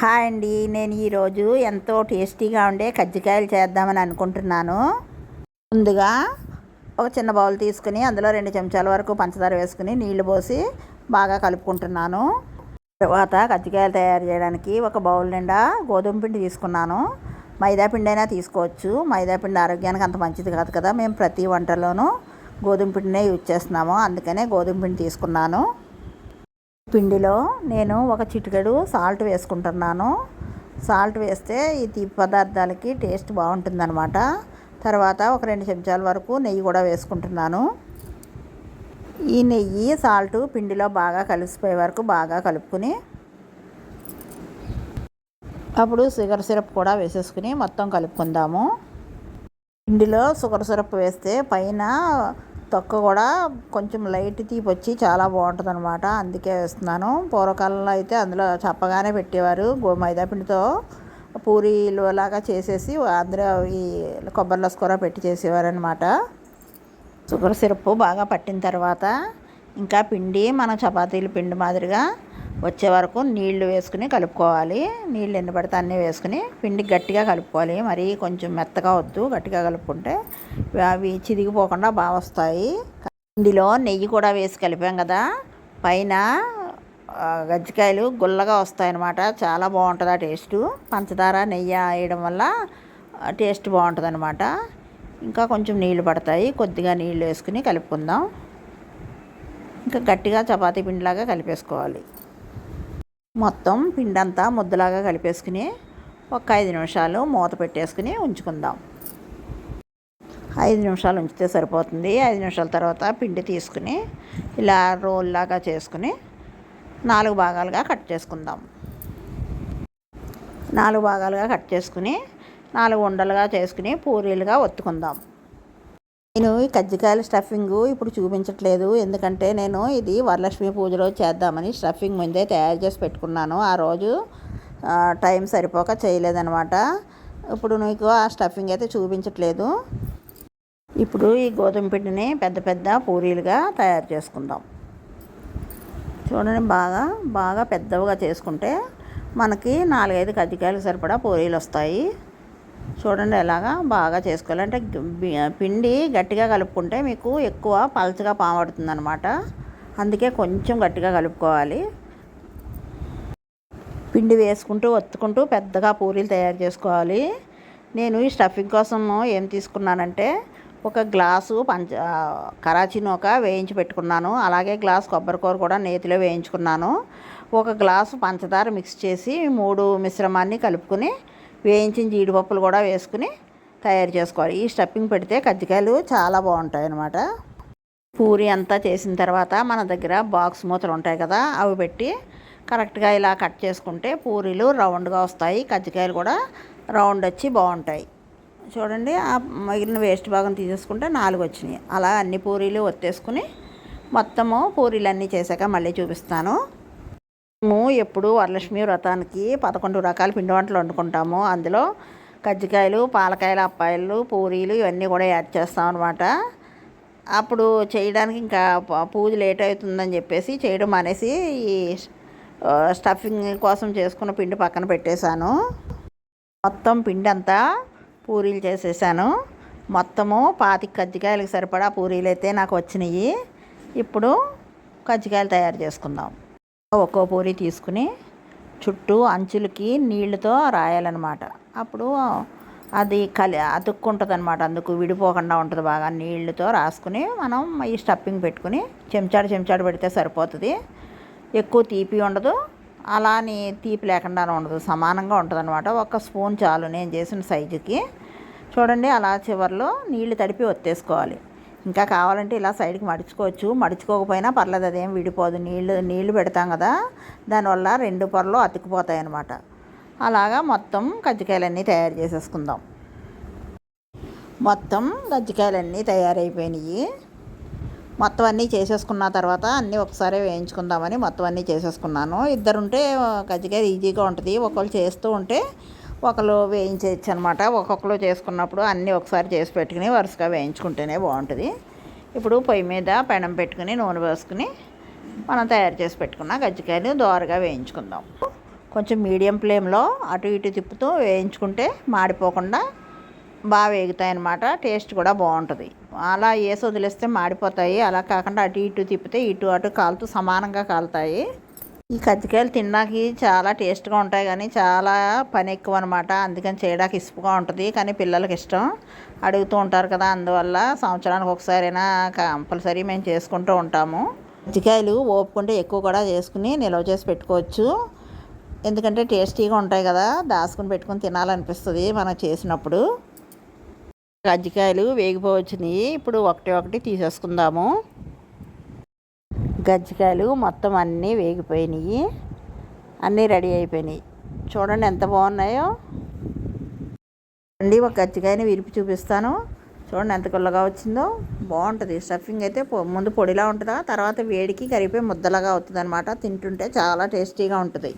Hi అండి. నేను ఈరోజు ఎంతో టేస్టీగా ఉండే కజ్జికాయలు చేద్దామని అనుకుంటున్నాను. ముందుగా ఒక చిన్న బౌల్ తీసుకుని అందులో రెండు చెంచాల వరకు పంచదార వేసుకుని నీళ్ళు పోసి బాగా కలుపుకుంటున్నాను. తర్వాత కజ్జికాయలు తయారు చేయడానికి ఒక బౌల్ నిండా గోధుమ పిండి తీసుకున్నాను. మైదా పిండి అయినా తీసుకోవచ్చు. మైదా పిండి ఆరోగ్యానికి అంత మంచిది కాదు కదా. మేము ప్రతి వంటలోనూ గోధుమ పిండినే యూజ్ చేస్తున్నాము. అందుకనే గోధుమ పిండి తీసుకున్నాను. పిండిలో నేను ఒక చిటికెడు సాల్ట్ వేసుకుంటున్నాను. సాల్ట్ వేస్తే ఈ తీపి పదార్థాలకి టేస్ట్ బాగుంటుందన్నమాట. తర్వాత ఒక రెండు చెంచాల వరకు నెయ్యి కూడా వేసుకుంటున్నాను. ఈ నెయ్యి సాల్ట్ పిండిలో బాగా కలిసిపోయే వరకు బాగా కలుపుకుని అప్పుడు షుగర్ సిరప్ కూడా వేసేసుకుని మొత్తం కలుపుకుందాము. పిండిలో షుగర్ సిరప్ వేస్తే పైన తొక్క కూడా కొంచెం లైట్ తీపి వచ్చి చాలా బాగుంటుంది అనమాట అందుకే వేస్తున్నాను. పూర్వకాలంలో అయితే అందులో చప్పగానే పెట్టేవారు. గో మైదాపిండితో పూరీలు లాగా చేసేసి అందులో ఈ కొబ్బరి లస్కూర పెట్టి చేసేవారు అనమాట షుగర్ సిరప్ బాగా పట్టిన తర్వాత ఇంకా పిండి మన చపాతీల పిండి మాదిరిగా వచ్చే వరకు నీళ్ళు వేసుకుని కలుపుకోవాలి. నీళ్ళు ఎన్ని పడితే అన్నీ వేసుకుని పిండి గట్టిగా కలుపుకోవాలి. మరీ కొంచెం మెత్తగా వద్దు గట్టిగా కలుపుకుంటే అవి చిరిగిపోకుండా బాగా వస్తాయి. పిండిలో నెయ్యి కూడా వేసి కలిపాం కదా. పైన గజ్జికాయలు గుల్లగా వస్తాయన్నమాట. చాలా బాగుంటుంది ఆ టేస్ట్. పంచదార నెయ్యి వేయడం వల్ల టేస్ట్ బాగుంటుంది అనమాట ఇంకా కొంచెం నీళ్ళు పడతాయి. కొద్దిగా నీళ్ళు వేసుకుని కలుపుకుందాం. ఇంకా గట్టిగా చపాతీ పిండిలాగా కలిపేసుకోవాలి. మొత్తం పిండంతా ముద్దలాగా కలిపేసుకుని ఒక ఐదు నిమిషాలు మూత పెట్టేసుకుని ఉంచుకుందాం. ఐదు నిమిషాలు ఉంచితే సరిపోతుంది. ఐదు నిమిషాల తర్వాత పిండి తీసుకుని ఇలా రోల్లాగా చేసుకుని నాలుగు భాగాలుగా కట్ చేసుకుందాం. నాలుగు భాగాలుగా కట్ చేసుకుని నాలుగు ఉండలుగా చేసుకుని పూరీలుగా ఒత్తుకుందాం. నేను ఈ కజ్జికాయల స్టఫింగ్ ఇప్పుడు చూపించట్లేదు. ఎందుకంటే నేను ఇది వరలక్ష్మి పూజలో చేద్దామని స్టఫింగ్ ముందే తయారు చేసి పెట్టుకున్నాను. ఆ రోజు టైం సరిపోక చేయలేదనమాట ఇప్పుడు నీకు ఆ స్టఫింగ్ అయితే చూపించట్లేదు. ఇప్పుడు ఈ గోధుమ పిండిని పెద్ద పెద్ద పూరీలుగా తయారు చేసుకుందాం. చూడండి బాగా బాగా పెద్దవిగా చేసుకుంటే మనకి నాలుగైదు కజ్జికాయలు సరిపడా పూరీలు వస్తాయి. చూడండి ఎలాగా బాగా చేసుకోవాలి. అంటే పిండి గట్టిగా కలుపుకుంటే మీకు ఎక్కువ పలచగా పామడుతుంది అనమాట అందుకే కొంచెం గట్టిగా కలుపుకోవాలి. పిండి వేసుకుంటూ ఒత్తుకుంటూ పెద్దగా పూరీలు తయారు చేసుకోవాలి. నేను ఈ స్టఫింగ్ కోసం ఏం తీసుకున్నానంటే ఒక గ్లాసు పంచ కరాచీ నూక వేయించి పెట్టుకున్నాను. అలాగే గ్లాస్ కొబ్బరికూర కూడా నేతిలో వేయించుకున్నాను. ఒక గ్లాసు పంచదార మిక్స్ చేసి మూడు మిశ్రమాన్ని కలుపుకొని వేయించిన జీడిపప్పులు కూడా వేసుకుని తయారు చేసుకోవాలి. ఈ స్టఫింగ్ పెడితే కజ్జికాయలు చాలా బాగుంటాయి అన్నమాట. పూరి అంతా చేసిన తర్వాత మన దగ్గర బాక్స్ మూతలు ఉంటాయి కదా అవి పెట్టి కరెక్ట్గా ఇలా కట్ చేసుకుంటే పూరీలు రౌండ్గా వస్తాయి. కజ్జికాయలు కూడా రౌండ్ వచ్చి బాగుంటాయి. చూడండి ఆ మిగిలిన వేస్ట్ భాగం తీసేసుకుంటే నాలుగు వచ్చినాయి. అలా అన్ని పూరీలు ఒత్తేసుకుని మొత్తము పూరీలు అన్నీ చేశాక మళ్ళీ చూపిస్తాను. మేము ఎప్పుడు వరలక్ష్మి వ్రతానికి పదకొండు రకాల పిండి వంటలు వండుకుంటాము. అందులో కజ్జికాయలు పాలకాయలు అప్పాయలు పూరీలు ఇవన్నీ కూడా యాడ్ చేస్తాం అనమాట అప్పుడు చేయడానికి ఇంకా పూజ లేట్ అవుతుందని చెప్పేసి చేయడం అనేసి ఈ స్టఫింగ్ కోసం చేసుకున్న పిండి పక్కన పెట్టేశాను. మొత్తం పిండి అంతా పూరీలు చేసేసాను. మొత్తము పాతి కజ్జికాయలకు సరిపడా పూరీలు అయితే నాకు వచ్చినాయి ఇప్పుడు కజ్జికాయలు తయారు చేసుకుందాం. ఒక్కో పూరి తీసుకుని చుట్టూ అంచులకి నీళ్ళతో రాయాలన్నమాట. అప్పుడు అది కలి అతుక్కుంటుంది అనమాట అందుకు విడిపోకుండా ఉంటుంది బాగా నీళ్ళతో రాసుకుని మనం ఈ స్టఫింగ్ పెట్టుకుని చెంచాడు చెంచాడు పెడితే సరిపోతుంది. ఎక్కువ తీపి ఉండదు. అలా అని తీపి లేకుండా ఉండదు. సమానంగా ఉంటుంది అనమాట ఒక స్పూన్ చాలు నేను చేసిన సైజుకి. చూడండి అలా చివరిలో నీళ్ళు తడిపి ఒత్తేసుకోవాలి. ఇంకా కావాలంటే ఇలా సైడ్కి మడుచుకోవచ్చు. మడుచుకోకపోయినా పర్లేదు అదేం విడిపోదు. నీళ్ళు నీళ్ళు పెడతాం కదా దానివల్ల రెండు పొరలు అతికిపోతాయి అన్నమాట అలాగా మొత్తం కజ్జికాయలన్నీ తయారు చేసేసుకుందాం. మొత్తం కజ్జికాయలన్నీ తయారైపోయినాయి. మొత్తం అన్నీ చేసేసుకున్న తర్వాత అన్నీ ఒకసారి వేయించుకుందామని మొత్తం అన్నీ చేసేసుకున్నాను. ఇద్దరుంటే కజ్జికాయ ఈజీగా ఉంటుంది. ఒకళ్ళు చేస్తూ ఉంటే ఒకరు వేయించవచ్చు అనమాట ఒక్కొక్కరు చేసుకున్నప్పుడు అన్నీ ఒకసారి చేసి పెట్టుకుని వరుసగా వేయించుకుంటేనే బాగుంటుంది. ఇప్పుడు పొయ్యి మీద పెనం పెట్టుకుని నూనె పోసుకుని మనం తయారు చేసి పెట్టుకున్న గజ్జికాయలు దోరగా వేయించుకుందాం. కొంచెం మీడియం ఫ్లేమ్లో అటు ఇటు తిప్పుతూ వేయించుకుంటే మాడిపోకుండా బాగా వేగుతాయి అన్నమాట టేస్ట్ కూడా బాగుంటుంది. అలా వేసి వదిలేస్తే మాడిపోతాయి. అలా కాకుండా అటు ఇటు తిప్పితే ఇటు అటు కాలుతూ సమానంగా కాలుతాయి. ఈ కజ్జికాయలు తినడానికి చాలా టేస్ట్గా ఉంటాయి కానీ చాలా పని ఎక్కువ అనమాట అందుకని చేయడానికి ఇసుపుగా ఉంటుంది కానీ పిల్లలకి ఇష్టం. అడుగుతూ ఉంటారు కదా అందువల్ల సంవత్సరానికి ఒకసారైనా కంపల్సరీ మేము చేసుకుంటూ ఉంటాము. కజ్జికాయలు ఓపుకుంటే ఎక్కువ కూడా చేసుకుని నిల్వ చేసి పెట్టుకోవచ్చు. ఎందుకంటే టేస్టీగా ఉంటాయి కదా దాచుకుని పెట్టుకుని తినాలనిపిస్తుంది మనం చేసినప్పుడు. కజ్జికాయలు వేగిపోవచ్చినాయి. ఇప్పుడు ఒకటి ఒకటి తీసేసుకుందాము. గజ్జికాయలు మొత్తం అన్నీ వేగిపోయినాయి. అన్నీ రెడీ అయిపోయినాయి. చూడండి ఎంత బాగున్నాయో. అండి ఒక గజ్జికాయని విరిపి చూపిస్తాను. చూడండి ఎంత గుల్లగా వచ్చిందో. బాగుంటుంది. స్టఫింగ్ అయితే పొ- ముందు పొడిలా ఉంటుందా? తర్వాత వేడికి కరిగిపోయి ముద్దలాగా అవుతుంది అనమాట తింటుంటే చాలా టేస్టీగా ఉంటుంది.